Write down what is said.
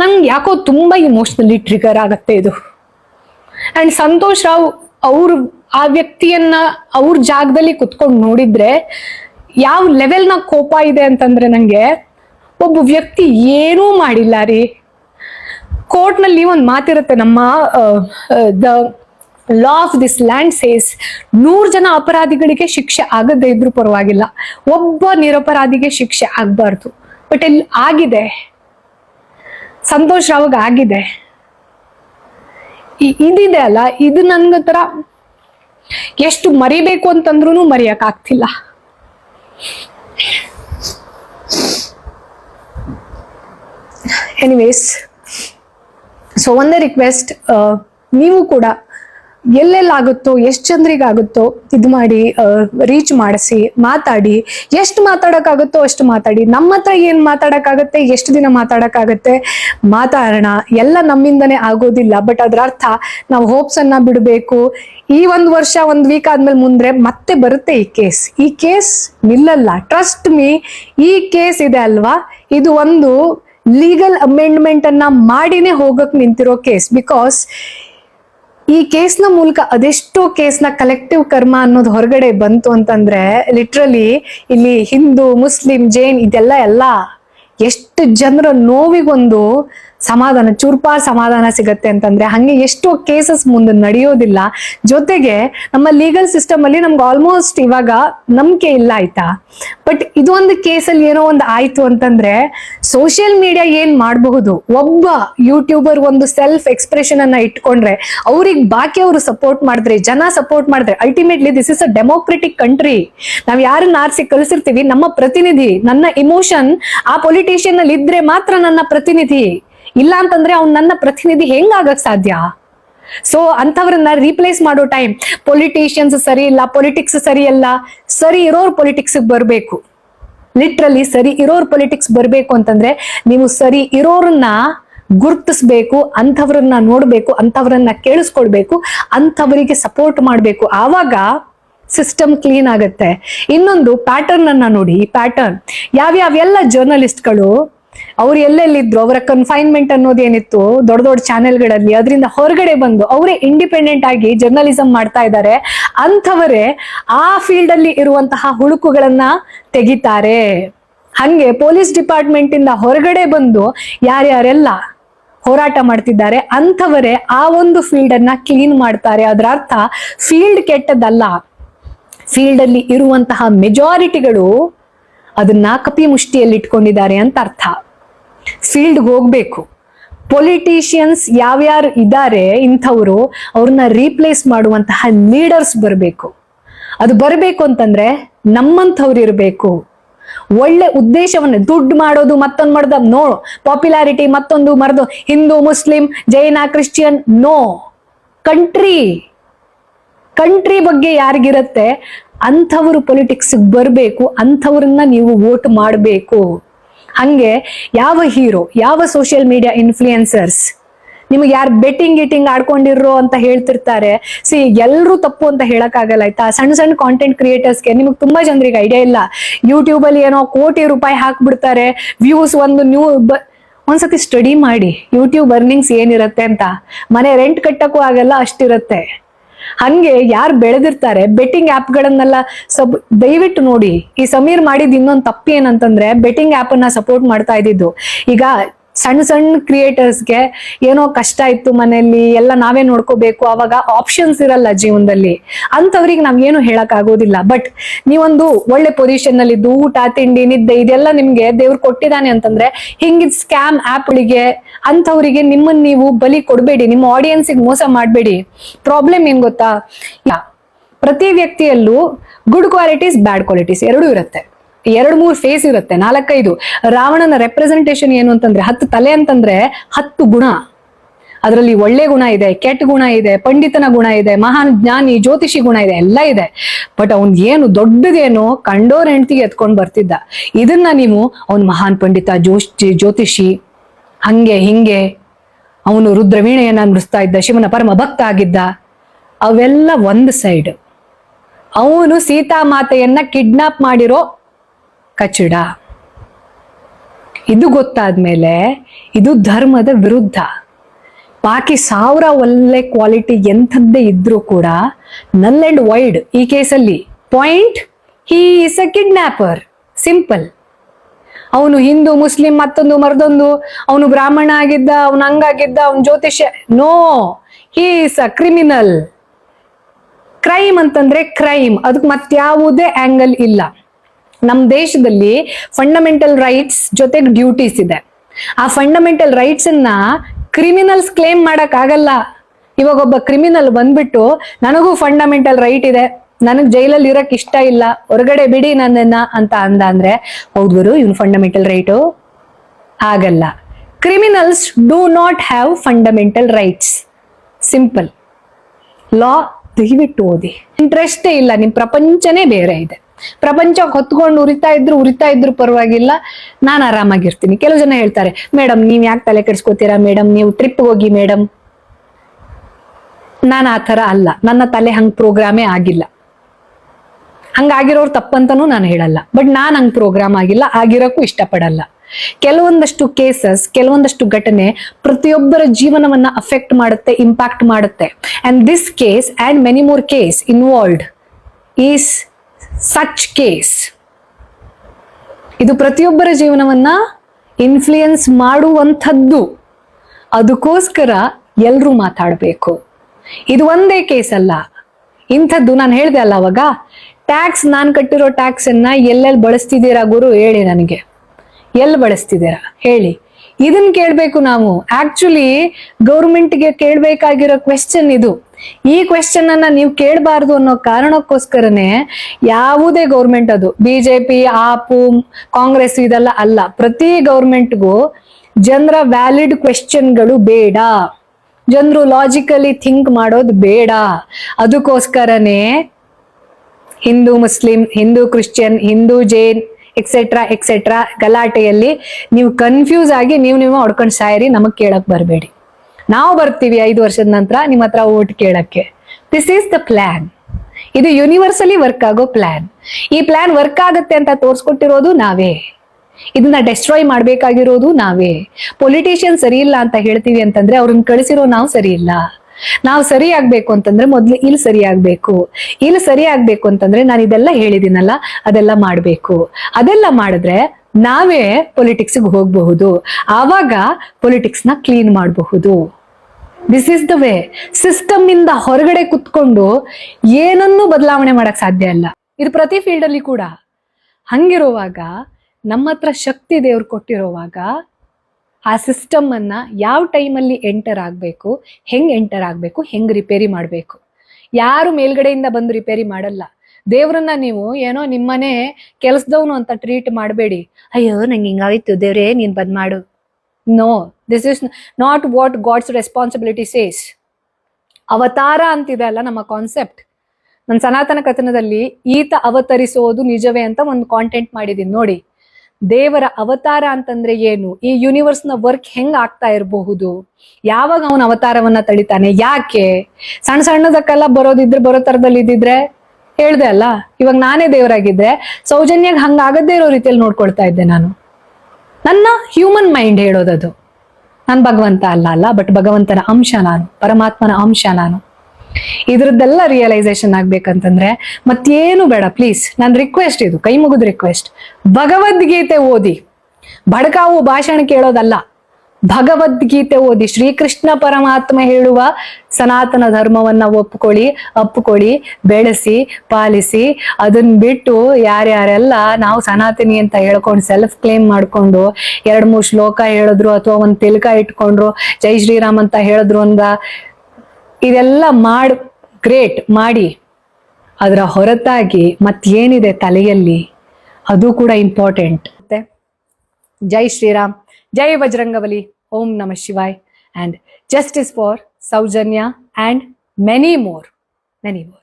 ನಂಗೆ ಯಾಕೋ ತುಂಬ ಇಮೋಷ್ನಲಿ ಟ್ರಿಗರ್ ಆಗತ್ತೆ ಇದು. ಅಂಡ್ ಸಂತೋಷ್ ರಾವ್ ಅವ್ರ ಆ ವ್ಯಕ್ತಿಯನ್ನ ಅವ್ರ ಜಾಗದಲ್ಲಿ ಕುತ್ಕೊಂಡು ನೋಡಿದ್ರೆ ಯಾವ ಲೆವೆಲ್ನ ಕೋಪ ಇದೆ ಅಂತಂದ್ರೆ ನಂಗೆ ಒಬ್ಬ ವ್ಯಕ್ತಿ ಏನೂ ಮಾಡಿಲ್ಲ ರೀ. ಕೋರ್ಟ್ನಲ್ಲಿ ಒಂದು ಮಾತಿರುತ್ತೆ ನಮ್ಮ the law of this land says ನೂರು ಜನ ಅಪರಾಧಿಗಳಿಗೆ ಶಿಕ್ಷೆ ಆಗದೇ ಇದ್ರೂ ಪರವಾಗಿಲ್ಲ. ಒಬ್ಬ ನಿರಪರಾಧಿಗೆ ಶಿಕ್ಷೆ ಆಗಬಾರ್ದು. ಬಟ್ ಇಲ್ಲಿ ಆಗಿದೆ. ಸಂತೋಷ್ ಅವಾಗ ಆಗಿದೆ. ಇದಿದೆ ಅಲ್ಲ, ಇದು ನನ್ಗತ್ರ ಎಷ್ಟು ಮರಿಬೇಕು ಅಂತಂದ್ರೂ ಮರೆಯಕ್ ಆಗ್ತಿಲ್ಲ. ಎನಿವೇಸ್ ಸೊ ಒಂದೇ ರಿಕ್ವೆಸ್ಟ್ ನೀವು ಕೂಡ ಎಲ್ಲೆಲ್ಲಾಗುತ್ತೋ, ಎಷ್ಟು ಜನರಿಗಾಗುತ್ತೋ ಇದು ಮಾಡಿ ರೀಚ್ ಮಾಡಿಸಿ, ಮಾತಾಡಿ, ಎಷ್ಟು ಮಾತಾಡೋಕ್ಕಾಗುತ್ತೋ ಅಷ್ಟು ಮಾತಾಡಿ. ನಮ್ಮ ಹತ್ರ ಏನು ಮಾತಾಡೋಕ್ಕಾಗತ್ತೆ, ಎಷ್ಟು ದಿನ ಮಾತಾಡೋಕ್ಕಾಗತ್ತೆ, ಮಾತಾಡೋಣ. ಎಲ್ಲ ನಮ್ಮಿಂದನೇ ಆಗೋದಿಲ್ಲ. ಬಟ್ ಅದರ ಅರ್ಥ, ನಾವು ಹೋಪ್ಸ್ ಅನ್ನ ಬಿಡಬೇಕು. ಈ ಒಂದು ವರ್ಷ, ಒಂದು ವೀಕ್ ಆದ್ಮೇಲೆ ಮುಂದೆ ಮತ್ತೆ ಬರುತ್ತೆ ಈ ಕೇಸ್ ಈ ಕೇಸ್ ನಿಲ್ಲಲ್ಲ. ಟ್ರಸ್ಟ್ ಮೀ ಈ ಕೇಸ್ ಇದೆ ಅಲ್ವಾ? ಇದು ಒಂದು ಲೀಗಲ್ ಅಮೆಂಡ್ಮೆಂಟ್ ಅನ್ನ ಮಾಡಿನೇ ಹೋಗಕ್ ನಿಂತಿರೋ ಕೇಸ್ ಬಿಕಾಸ್ ಈ ಕೇಸ್ನ ಮೂಲಕ ಅದೆಷ್ಟೋ ಕೇಸ್ನ ಕಲೆಕ್ಟಿವ್ ಕರ್ಮ ಅನ್ನೋದು ಹೊರಗಡೆ ಬಂತು ಅಂತಂದ್ರೆ ಲಿಟ್ರಲಿ ಇಲ್ಲಿ ಹಿಂದೂ, ಮುಸ್ಲಿಂ, ಜೈನ್ ಇದೆಲ್ಲ ಎಲ್ಲ ಎಷ್ಟು ಜನರ ನೋವಿಗೊಂದು ಸಮಾಧಾನ ಚೂರ್ಪಾ ಸಮಾಧಾನ ಸಿಗತ್ತೆ ಅಂತಂದ್ರೆ ಹಂಗೆ ಎಷ್ಟೋ ಕೇಸಸ್ ಮುಂದೆ ನಡೆಯೋದಿಲ್ಲ. ಜೊತೆಗೆ ನಮ್ಮ ಲೀಗಲ್ ಸಿಸ್ಟಮ್ ಅಲ್ಲಿ ನಮ್ಗೆ ಆಲ್ಮೋಸ್ಟ್ ಇವಾಗ ನಂಬಿಕೆ ಇಲ್ಲ ಆಯ್ತಾ? ಬಟ್ ಇದೊಂದು ಕೇಸಲ್ಲಿ ಏನೋ ಒಂದು ಆಯ್ತು ಅಂತಂದ್ರೆ ಸೋಷಿಯಲ್ ಮೀಡಿಯಾ ಏನ್ ಮಾಡಬಹುದು? ಒಬ್ಬ ಯೂಟ್ಯೂಬರ್ ಒಂದು ಸೆಲ್ಫ್ ಎಕ್ಸ್ಪ್ರೆಷನ್ ಅನ್ನ ಇಟ್ಕೊಂಡ್ರೆ ಅವ್ರಿಗೆ ಬಾಕಿ ಅವರು ಸಪೋರ್ಟ್ ಮಾಡಿದ್ರೆ, ಜನ ಸಪೋರ್ಟ್ ಮಾಡಿದ್ರೆ ultimately this is a democratic country ನಾವ್ ಯಾರನ್ನ ಆರಿಸಿ ಕಲಿಸಿರ್ತೀವಿ ನಮ್ಮ ಪ್ರತಿನಿಧಿ, ನನ್ನ ಇಮೋಷನ್ ಆ ಪೊಲಿಟಿಷಿಯನ್ ಅಲ್ಲಿ ಇದ್ರೆ ಮಾತ್ರ ನನ್ನ ಪ್ರತಿನಿಧಿ. ಇಲ್ಲ ಅಂತಂದ್ರೆ ಅವ್ನು ನನ್ನ ಪ್ರತಿನಿಧಿ ಹೆಂಗಾಗಕ್ ಸಾಧ್ಯ? ಸೊ ಅಂಥವ್ರನ್ನ ರೀಪ್ಲೇಸ್ ಮಾಡೋ ಟೈಮ್ ಪೊಲಿಟಿಷಿಯನ್ಸ್ ಸರಿ ಇಲ್ಲ ಪೊಲಿಟಿಕ್ಸ್ ಸರಿ ಅಲ್ಲ, ಸರಿ ಇರೋರ್ ಪೊಲಿಟಿಕ್ಸ್ ಬರಬೇಕು. ಲಿಟ್ರಲಿ ಸರಿ ಇರೋರ್ ಪೊಲಿಟಿಕ್ಸ್ ಬರಬೇಕು ಅಂತಂದ್ರೆ ನೀವು ಸರಿ ಇರೋರನ್ನ ಗುರ್ತಿಸ್ಬೇಕು, ಅಂಥವ್ರನ್ನ ನೋಡ್ಬೇಕು, ಅಂಥವ್ರನ್ನ ಕೇಳಿಸ್ಕೊಳ್ಬೇಕು, ಅಂಥವರಿಗೆ ಸಪೋರ್ಟ್ ಮಾಡಬೇಕು. ಆವಾಗ ಸಿಸ್ಟಮ್ ಕ್ಲೀನ್ ಆಗುತ್ತೆ. ಇನ್ನೊಂದು ಪ್ಯಾಟರ್ನ್ ಅನ್ನ ನೋಡಿ, ಈ ಪ್ಯಾಟರ್ನ್ ಯಾವ್ಯಾವೆಲ್ಲ ಜರ್ನಲಿಸ್ಟ್ಗಳು ಅವ್ರು ಎಲ್ಲೆಲ್ಲಿದ್ರು, ಅವರ ಕನ್ಫೈನ್ಮೆಂಟ್ ಅನ್ನೋದು ಏನಿತ್ತು, ದೊಡ್ಡ ದೊಡ್ಡ ಚಾನೆಲ್ಗಳಲ್ಲಿ ಅದರಿಂದ ಹೊರಗಡೆ ಬಂದು ಅವರೇ ಇಂಡಿಪೆಂಡೆಂಟ್ ಆಗಿ ಜರ್ನಲಿಸಂ ಮಾಡ್ತಾ ಇದ್ದಾರೆ ಅಂಥವರೇ ಆ ಫೀಲ್ಡ್ ಅಲ್ಲಿ ಇರುವಂತಹ ಹುಳುಕುಗಳನ್ನ ತೆಗಿತಾರೆ. ಹಂಗೆ ಪೊಲೀಸ್ ಡಿಪಾರ್ಟ್ಮೆಂಟ್ ಇಂದ ಹೊರಗಡೆ ಬಂದು ಯಾರ್ಯಾರೆಲ್ಲ ಹೋರಾಟ ಮಾಡ್ತಿದ್ದಾರೆ, ಅಂಥವರೇ ಆ ಒಂದು ಫೀಲ್ಡ್ ಅನ್ನ ಕ್ಲೀನ್ ಮಾಡ್ತಾರೆ. ಅದರ ಅರ್ಥ ಫೀಲ್ಡ್ ಕೆಟ್ಟದಲ್ಲ ಫೀಲ್ಡ್ ಅಲ್ಲಿ ಇರುವಂತಹ ಮೆಜಾರಿಟಿಗಳು ಅದನ್ನ ಕಪಿ ಮುಷ್ಟಿಯಲ್ಲಿ ಇಟ್ಕೊಂಡಿದ್ದಾರೆ ಅಂತ ಅರ್ಥ. ಫೀಲ್ಡ್ ಹೋಗ್ಬೇಕು. ಪೊಲಿಟಿಷಿಯನ್ಸ್ ಯಾವ್ಯಾರು ಇದ್ದಾರೆ ಇಂಥವ್ರು ಅವ್ರನ್ನ ರೀಪ್ಲೇಸ್ ಮಾಡುವಂತಹ ಲೀಡರ್ಸ್ ಬರಬೇಕು. ಅದು ಬರಬೇಕು ಅಂತಂದ್ರೆ ನಮ್ಮಂಥವ್ರು ಇರಬೇಕು. ಒಳ್ಳೆ ಉದ್ದೇಶವನ್ನ ದುಡ್ಡು ಮಾಡೋದು ಮತ್ತೊಂದು ಮಾಡ್ದ ನೋ. ಪಾಪ್ಯುಲಾರಿಟಿ ಮತ್ತೊಂದು ಮರ್ದು, Hindu, Muslim, Jaina, Christian, no. Country country ಬಗ್ಗೆ ಯಾರಿಗಿರತ್ತೆ? ಅಂಥವ್ರು ಪೊಲಿಟಿಕ್ಸ್ ಬರಬೇಕು, ಅಂಥವ್ರನ್ನ ನೀವು ವೋಟ್ ಮಾಡಬೇಕು. ಹಂಗೆ ಯಾವ ಹೀರೋ, ಯಾವ ಸೋಷಿಯಲ್ ಮೀಡಿಯಾ ಇನ್ಫ್ಲೂಯೆನ್ಸರ್ಸ್ ನಿಮಗೆ ಯಾರು ಬೆಟ್ಟಿಂಗ್ ಗಿಟಿಂಗ್ ಆಡ್ಕೊಂಡಿರೋ ಅಂತ ಹೇಳ್ತಿರ್ತಾರೆ. ಸಿ ಎಲ್ಲರೂ ತಪ್ಪು ಅಂತ ಹೇಳಕ್ಕಾಗಲ್ಲ, ಆಯ್ತಾ? ಸಣ್ಣ ಸಣ್ಣ ಕಾಂಟೆಂಟ್ ಕ್ರಿಯೇಟರ್ಸ್ಗೆ ನಿಮಗೆ ತುಂಬಾ ಜನರಿಗೆ ಐಡಿಯಾ ಇಲ್ಲ. ಯೂಟ್ಯೂಬ್ ಅಲ್ಲಿ ಏನೋ ಕೋಟಿ ರೂಪಾಯಿ ಹಾಕ್ಬಿಡ್ತಾರೆ ವ್ಯೂಸ್ ಒಂದು ನ್ಯೂ ಒಂದ್ಸತಿ ಸ್ಟಡಿ ಮಾಡಿ ಯೂಟ್ಯೂಬ್ ಅರ್ನಿಂಗ್ಸ್ ಏನಿರುತ್ತೆ ಅಂತ. ಮನೆ ರೆಂಟ್ ಕಟ್ಟಕ್ಕೂ ಆಗಲ್ಲ, ಅಷ್ಟಿರತ್ತೆ. ಹಂಗೆ ಯಾರು ಬೆಳೆದಿರ್ತಾರೆ ಬೆಟ್ಟಿಂಗ್ ಆ್ಯಪ್ಗಳನ್ನೆಲ್ಲ ಸಬ್, ದಯವಿಟ್ಟು ನೋಡಿ. ಈ ಸಮೀರ್ ಮಾಡಿದ ಇನ್ನೊಂದು ತಪ್ಪು ಏನಂತಂದ್ರೆ ಬೆಟ್ಟಿಂಗ್ ಆ್ಯಪ್ ಅನ್ನ ಸಪೋರ್ಟ್ ಮಾಡ್ತಾ ಇದ್ದಿದ್ದು. ಈಗ ಸಣ್ಣ ಸಣ್ಣ ಕ್ರಿಯೇಟರ್ಸ್ಗೆ ಏನೋ ಕಷ್ಟ ಇತ್ತು ಮನೆಯಲ್ಲಿ, ಎಲ್ಲ ನಾವೇ ನೋಡ್ಕೋಬೇಕು, ಅವಾಗ ಆಪ್ಷನ್ಸ್ ಇರಲ್ಲ ಜೀವನದಲ್ಲಿ. ಅಂತವ್ರಿಗೆ ನಾವ್ ಏನು ಹೇಳಕ್ ಆಗೋದಿಲ್ಲ. ಬಟ್ ನೀವೊಂದು ಒಳ್ಳೆ ಪೊಸಿಷನ್ನಲ್ಲಿ ಇದ್ದು, ಊಟ, ತಿಂಡಿ, ನಿದ್ದೆ, ಇದೆಲ್ಲ ನಿಮ್ಗೆ ದೇವ್ರು ಕೊಟ್ಟಿದ್ದಾನೆ ಅಂತಂದ್ರೆ, ಹಿಂಗಿದ್ ಸ್ಕ್ಯಾಮ್ ಆಪ್ಗಳಿಗೆ ಅಂಥವ್ರಿಗೆ ನಿಮ್ಮನ್ನ ನೀವು ಬಲಿ ಕೊಡಬೇಡಿ, ನಿಮ್ಮ ಆಡಿಯನ್ಸಿಗೆ ಮೋಸ ಮಾಡಬೇಡಿ. ಪ್ರಾಬ್ಲಮ್ ಏನ್ ಗೊತ್ತಾ? ಪ್ರತಿ ವ್ಯಕ್ತಿಯಲ್ಲೂ ಗುಡ್ ಕ್ವಾಲಿಟೀಸ್ ಬ್ಯಾಡ್ ಕ್ವಾಲಿಟೀಸ್ ಎರಡೂ ಇರುತ್ತೆ. ಎರಡು ಮೂರು ಫೇಸ್ ಇರುತ್ತೆ, ನಾಲ್ಕೈದು. ರಾವಣನ ರೆಪ್ರೆಸೆಂಟೇಷನ್ ಏನು ಅಂತಂದ್ರೆ, ಹತ್ತು ತಲೆ ಅಂತಂದ್ರೆ ಹತ್ತು ಗುಣ. ಅದರಲ್ಲಿ ಒಳ್ಳೆ ಗುಣ ಇದೆ, ಕೆಟ್ಟ ಗುಣ ಇದೆ, ಪಂಡಿತನ ಗುಣ ಇದೆ, ಮಹಾನ್ ಜ್ಞಾನಿ, ಜ್ಯೋತಿಷಿ ಗುಣ ಇದೆ, ಎಲ್ಲ ಇದೆ. ಬಟ್ ಅವ್ನ್ ಏನು ದೊಡ್ಡದೇನು ಕಂಡೋರ್ ಹೆಂಡತಿಗೆ ಎತ್ಕೊಂಡ್ ಬರ್ತಿದ್ದ. ಇದನ್ನ ನೀವು ಅವ್ನ್ ಮಹಾನ್ ಪಂಡಿತ, ಜ್ಯೋಷಿ, ಜ್ಯೋತಿಷಿ, ಹಂಗೆ, ಹಿಂಗೆ, ಅವನು ರುದ್ರವೀಣೆಯನ್ನ ನುಡಿಸ್ತಾ ಇದ್ದ, ಶಿವನ ಪರಮ ಭಕ್ತ ಆಗಿದ್ದ, ಅವೆಲ್ಲ ಒಂದ್ ಸೈಡ್ ಅವನು ಸೀತಾಮಾತೆಯನ್ನ ಕಿಡ್ನಾಪ್ ಮಾಡಿರೋ ಕಚಡ. ಇದು ಗೊತ್ತಾದ್ಮೇಲೆ ಇದು ಧರ್ಮದ ವಿರುದ್ಧ. ಬಾಕಿ ಸಾವಿರ ಒಳ್ಳೆ ಕ್ವಾಲಿಟಿ ಎಂಥದ್ದೇ ಇದ್ರೂ ಕೂಡ ನಲ್ ಅಂಡ್ ವೈಡ್ ಈ ಕೇಸಲ್ಲಿ point he is a kidnapper simple ಅವನು ಹಿಂದೂ, ಮುಸ್ಲಿಂ, ಮತ್ತೊಂದು ಮರದೊಂದು, ಅವನು ಬ್ರಾಹ್ಮಣ ಆಗಿದ್ದ, ಅವನು ಹಂಗಾಗಿದ್ದ ಅವನು ಜ್ಯೋತಿಷ್ಯ. No he is a criminal crime ಅಂತಂದ್ರೆ ಕ್ರೈಮ್ ಅದಕ್ಕೆ ಮತ್ಯಾವುದೇ ಆಂಗಲ್ ಇಲ್ಲ. ನಮ್ಮ ದೇಶದಲ್ಲಿ ಫಂಡಮೆಂಟಲ್ ರೈಟ್ಸ್ ಜೊತೆಗೆ ಡ್ಯೂಟೀಸ್ ಇದೆ. ಆ ಫಂಡಮೆಂಟಲ್ ರೈಟ್ಸ್ ಅನ್ನ ಕ್ರಿಮಿನಲ್ಸ್ ಕ್ಲೇಮ್ ಮಾಡಕ್ ಆಗಲ್ಲ. ಇವಾಗ ಒಬ್ಬ ಕ್ರಿಮಿನಲ್ ಬಂದ್ಬಿಟ್ಟು, ನನಗೂ ಫಂಡಮೆಂಟಲ್ ರೈಟ್ ಇದೆ. ನನಗ್ ಜೈಲಲ್ಲಿ ಇರಕ್ ಇಷ್ಟ ಇಲ್ಲ. ಹೊರಗಡೆ ಬಿಡಿ ನನ್ನ ಅಂತ ಅಂದ ಅಂದ್ರೆ, ಹೌದು ಗುರು, ಇವ್ನು ಫಂಡಮೆಂಟಲ್ ರೈಟು ಆಗಲ್ಲ. Criminals do not have fundamental rights simple law ದಯವಿಟ್ಟು ಓದಿ. ಇಂಟ್ರೆಸ್ಟೇ ಇಲ್ಲ, ನಿಮ್ ಪ್ರಪಂಚನೇ ಬೇರೆ ಇದೆ. ಪ್ರಪಂಚ ಹೊತ್ಕೊಂಡು ಉರಿತಾ ಇದ್ರು ಉರಿತಾ ಇದ್ರು ಪರವಾಗಿಲ್ಲ. ನಾನು ಆರಾಮಾಗಿರ್ತೀನಿ. ಕೆಲವು ಜನ ಹೇಳ್ತಾರೆ ಮೇಡಮ್ ನೀವ್ ಯಾಕೆ ತಲೆ ಕೆಡ್ಸ್ಕೊತೀರಾ? ಮೇಡಮ್ ನೀವು ಟ್ರಿಪ್ ಹೋಗಿ ಮೇಡಮ್ ನಾನು ಆ ಥರ ಅಲ್ಲ. ನನ್ನ ತಲೆ ಹಂಗೆ ಪ್ರೋಗ್ರಾಮೇ ಆಗಿಲ್ಲ. ಹಂಗಾಗಿರೋರು ತಪ್ಪಂತನೂ ನಾನು ಹೇಳಲ್ಲ. ಬಟ್ ನಾನು ಹಂಗೆ ಪ್ರೋಗ್ರಾಮ್ ಆಗಿಲ್ಲ. ಆಗಿರೋಕ್ಕೂ ಇಷ್ಟಪಡಲ್ಲ. ಕೆಲವೊಂದಷ್ಟು ಕೇಸಸ್ ಕೆಲವೊಂದಷ್ಟು ಘಟನೆ ಪ್ರತಿಯೊಬ್ಬರ ಜೀವನವನ್ನ ಅಫೆಕ್ಟ್ ಮಾಡುತ್ತೆ ಇಂಪ್ಯಾಕ್ಟ್ ಮಾಡುತ್ತೆ. And this case and many more case involved is such case ಇದು ಪ್ರತಿಯೊಬ್ಬರ ಜೀವನವನ್ನ ಇನ್ಫ್ಲೂಯೆನ್ಸ್ ಮಾಡುವಂಥದ್ದು. ಅದಕ್ಕೋಸ್ಕರ ಎಲ್ಲರೂ ಮಾತಾಡಬೇಕು. ಇದು ಒಂದೇ ಕೇಸ್ ಅಲ್ಲ. ಇಂಥದ್ದು ನಾನು ಹೇಳಿದೆ ಅಲ್ಲ ಅವಾಗ ಟ್ಯಾಕ್ಸ್ ನಾನು ಕಟ್ಟಿರೋ ಟ್ಯಾಕ್ಸ್ ಅನ್ನ ಎಲ್ಲೆಲ್ಲಿ ಬಳಸ್ತಿದ್ದೀರಾ ಗುರು? ಹೇಳಿ ನನಗೆ. ಎಲ್ಲಿ ಬಳಸ್ತಿದ್ದೀರಾ? ಹೇಳಿ. ಇದನ್ನ ಕೇಳಬೇಕು ನಾವು. ಆಕ್ಚುಲಿ ಗೌರ್ಮೆಂಟ್ಗೆ ಕೇಳಬೇಕಾಗಿರೋ ಕ್ವೆಶ್ಚನ್ ಇದು. ಈ ಕ್ವೆಶನ್ ಅನ್ನ ನೀವು ಕೇಳಬಾರದು ಅನ್ನೋ ಕಾರಣಕ್ಕೋಸ್ಕರನೇ ಯಾವುದೇ ಗೌರ್ಮೆಂಟ್ ಅದು ಬಿಜೆಪಿ ಆಪು ಕಾಂಗ್ರೆಸ್ ಇದೆಲ್ಲ ಅಲ್ಲ. ಪ್ರತಿ ಗೌರ್ಮೆಂಟ್ಗೂ ಜನರ ವ್ಯಾಲಿಡ್ ಕ್ವೆಶನ್ಗಳು ಬೇಡ. ಜನರು ಲಾಜಿಕಲಿ ಥಿಂಕ್ ಮಾಡೋದು ಬೇಡ. ಅದಕ್ಕೋಸ್ಕರನೇ Hindu Muslim, Hindu Christian, Hindu Jain etcetera etcetera ಗಲಾಟೆಯಲ್ಲಿ ನೀವು ಕನ್ಫ್ಯೂಸ್ ಆಗಿ ನೀವು ನೀವು ಹೊಡ್ಕೊಂಡು ಸಾಯಿರಿ, ನಮಗ್ ಕೇಳಕ್ ಬರಬೇಡಿ. ನಾವು ಬರ್ತೀವಿ ಐದು ವರ್ಷದ ನಂತರ ನಿಮ್ಮ ಹತ್ರ ಓಟ್ ಕೇಳಕ್ಕೆ. ದಿಸ್ ಈಸ್ ದ ಪ್ಲಾನ್ ಇದು ಯೂನಿವರ್ಸಲಿ ವರ್ಕ್ ಆಗೋ ಪ್ಲಾನ್ ಈ ಪ್ಲಾನ್ ವರ್ಕ್ ಆಗುತ್ತೆ ಅಂತ ತೋರ್ಸ್ಕೊಟ್ಟಿರೋದು ನಾವೇ. ಇದನ್ನ ಡೆಸ್ಟ್ರಾಯ್ ಮಾಡ್ಬೇಕಾಗಿರೋದು ನಾವೇ. ಪೊಲಿಟಿಷಿಯನ್ ಸರಿ ಇಲ್ಲ ಅಂತ ಹೇಳ್ತೀವಿ ಅಂತಂದ್ರೆ ಅವ್ರನ್ನ ಕಳಿಸಿರೋ ನಾವು ಸರಿ ಇಲ್ಲ. ನಾವು ಸರಿ ಆಗ್ಬೇಕು ಅಂತಂದ್ರೆ ಮೊದ್ಲು ಇಲ್ಲಿ ಸರಿ ಆಗ್ಬೇಕು. ಇಲ್ಲಿ ಸರಿ ಆಗ್ಬೇಕು ಅಂತಂದ್ರೆ ನಾನು ಇದೆಲ್ಲ ಹೇಳಿದಿನಲ್ಲ ಅದೆಲ್ಲ ಮಾಡ್ಬೇಕು. ಅದೆಲ್ಲ ಮಾಡಿದ್ರೆ ನಾವೇ ಪೊಲಿಟಿಕ್ಸ್ಗೆ ಹೋಗಬಹುದು. ಆವಾಗ ಪೊಲಿಟಿಕ್ಸ್ನ ಕ್ಲೀನ್ ಮಾಡಬಹುದು. This is the way system ಇಂದ ಹೊರಗಡೆ ಕುತ್ಕೊಂಡು ಏನನ್ನೂ ಬದಲಾವಣೆ ಮಾಡಕ್ ಸಾಧ್ಯ ಇಲ್ಲ. ಇದು ಪ್ರತಿ ಫೀಲ್ಡ್ ಅಲ್ಲಿ ಕೂಡ. ಹಂಗಿರುವಾಗ, ನಮ್ಮ ಹತ್ರ ಶಕ್ತಿ ದೇವ್ರು ಕೊಟ್ಟಿರುವಾಗ, ಆ ಸಿಸ್ಟಮ್ ಅನ್ನ ಯಾವ ಟೈಮಲ್ಲಿ ಎಂಟರ್ ಆಗ್ಬೇಕು, ಹೆಂಗ್ ಎಂಟರ್ ಆಗ್ಬೇಕು, ಹೆಂಗ್ ರಿಪೇರಿ ಮಾಡ್ಬೇಕು. ಯಾರು ಮೇಲ್ಗಡೆಯಿಂದ ಬಂದು ರಿಪೇರಿ ಮಾಡಲ್ಲ. ದೇವ್ರನ್ನ ನೀವು ಏನೋ ನಿಮ್ಮನೆ ಕೆಲಸದವನು ಅಂತ ಟ್ರೀಟ್ ಮಾಡಬೇಡಿ. ಅಯ್ಯೋ, ನಂಗೆ ಹಿಂಗಾಯ್ತು ದೇವ್ರೇ, ನೀನ್ ಬಂದ್ ಮಾಡು. No this is not what God's responsibility says ಅವತಾರ ಅಂತಿದೆ ಅಲ್ಲ ನಮ್ಮ ಕಾನ್ಸೆಪ್ಟ್ ನನ್ನ ಸನಾತನ ಕಥನದಲ್ಲಿ ಈತ ಅವತರಿಸೋದು ನಿಜವೇ ಅಂತ ಒಂದು ಕಾಂಟೆಂಟ್ ಮಾಡಿದೀನಿ, ನೋಡಿ. ದೇವರ ಅವತಾರ ಅಂತಂದ್ರೆ ಏನು? ಈ ಯೂನಿವರ್ಸ್ನ ವರ್ಕ್ ಹೆಂಗ್ ಆಗ್ತಾ ಇರಬಹುದು? ಯಾವಾಗ ಅವನ ಅವತಾರವನ್ನ ತಳಿತಾನೆ? ಯಾಕೆ? ಸಣ್ಣ ಸಣ್ಣದಕ್ಕೆಲ್ಲ ಬರೋದಿದ್ರೆ, ಬರೋ ತರದಲ್ಲಿ ಇದ್ದಿದ್ರೆ ಹೇಳ್ದೆ ಅಲ್ಲ? ಇವಾಗ ನಾನೇ ದೇವರಾಗಿದ್ದೆ. ಸೌಜನ್ಯಾಗ ಹಂಗಾಗದೇ ಇರೋ ರೀತಿಯಲ್ಲಿ ನೋಡ್ಕೊಳ್ತಾ ಇದ್ದೆ ನಾನು. ನನ್ನ ಹ್ಯೂಮನ್ ಮೈಂಡ್ ಹೇಳೋದದು. ನಾನು ಭಗವಂತ ಅಲ್ಲ ಅಲ್ಲ ಬಟ್ ಭಗವಂತನ ಅಂಶ ನಾನು, ಪರಮಾತ್ಮನ ಅಂಶ ನಾನು. ಇದ್ರದ್ದೆಲ್ಲ ರಿಯಲೈಸೇಷನ್ ಆಗ್ಬೇಕಂತಂದ್ರೆ ಮತ್ತೇನು ಬೇಡ ಪ್ಲೀಸ್ ನನ್ನ ರಿಕ್ವೆಸ್ಟ್ ಇದು, ಕೈ ಮುಗಿದ ರಿಕ್ವೆಸ್ಟ್ ಭಗವದ್ಗೀತೆ ಓದಿ. ಬಡಕಾವು ಭಾಷಣ ಕೇಳೋದಲ್ಲ. ಭಗವದ್ಗೀತೆ ಓದಿ ಶ್ರೀಕೃಷ್ಣ ಪರಮಾತ್ಮ ಹೇಳುವ ಸನಾತನ ಧರ್ಮವನ್ನ ಒಪ್ಕೊಳ್ಳಿ, ಅಪ್ಕೊಳ್ಳಿ, ಬೆಳೆಸಿ, ಪಾಲಿಸಿ ಅದನ್ನ ಬಿಟ್ಟು ಯಾರ್ಯಾರೆಲ್ಲ ನಾವು ಸನಾತನಿ ಅಂತ ಹೇಳ್ಕೊಂಡು ಸೆಲ್ಫ್ ಕ್ಲೇಮ್ ಮಾಡ್ಕೊಂಡು ಎರಡ್ ಮೂರು ಶ್ಲೋಕ ಹೇಳಿದ್ರು ಅಥವಾ ಒಂದ್ ತಿಲಕ ಇಟ್ಕೊಂಡ್ರು, ಜೈ ಶ್ರೀರಾಮ್ ಅಂತ ಹೇಳಿದ್ರು ಅಂದ, ಇದೆಲ್ಲ ಮಾಡ್ ಗ್ರೇಟ್ ಮಾಡಿ, ಅದರ ಹೊರತಾಗಿ ಮತ್ತೇನಿದೆ ತಲೆಯಲ್ಲಿ? ಅದು ಕೂಡ ಇಂಪಾರ್ಟೆಂಟ್ ಮತ್ತೆ ಜೈ ಶ್ರೀರಾಮ್. ಜೈ ಬಜರಂಗಬಲಿ ಓಂ ನಮ ಶಿವಾಯ್ and justice for Soujanya and many more many more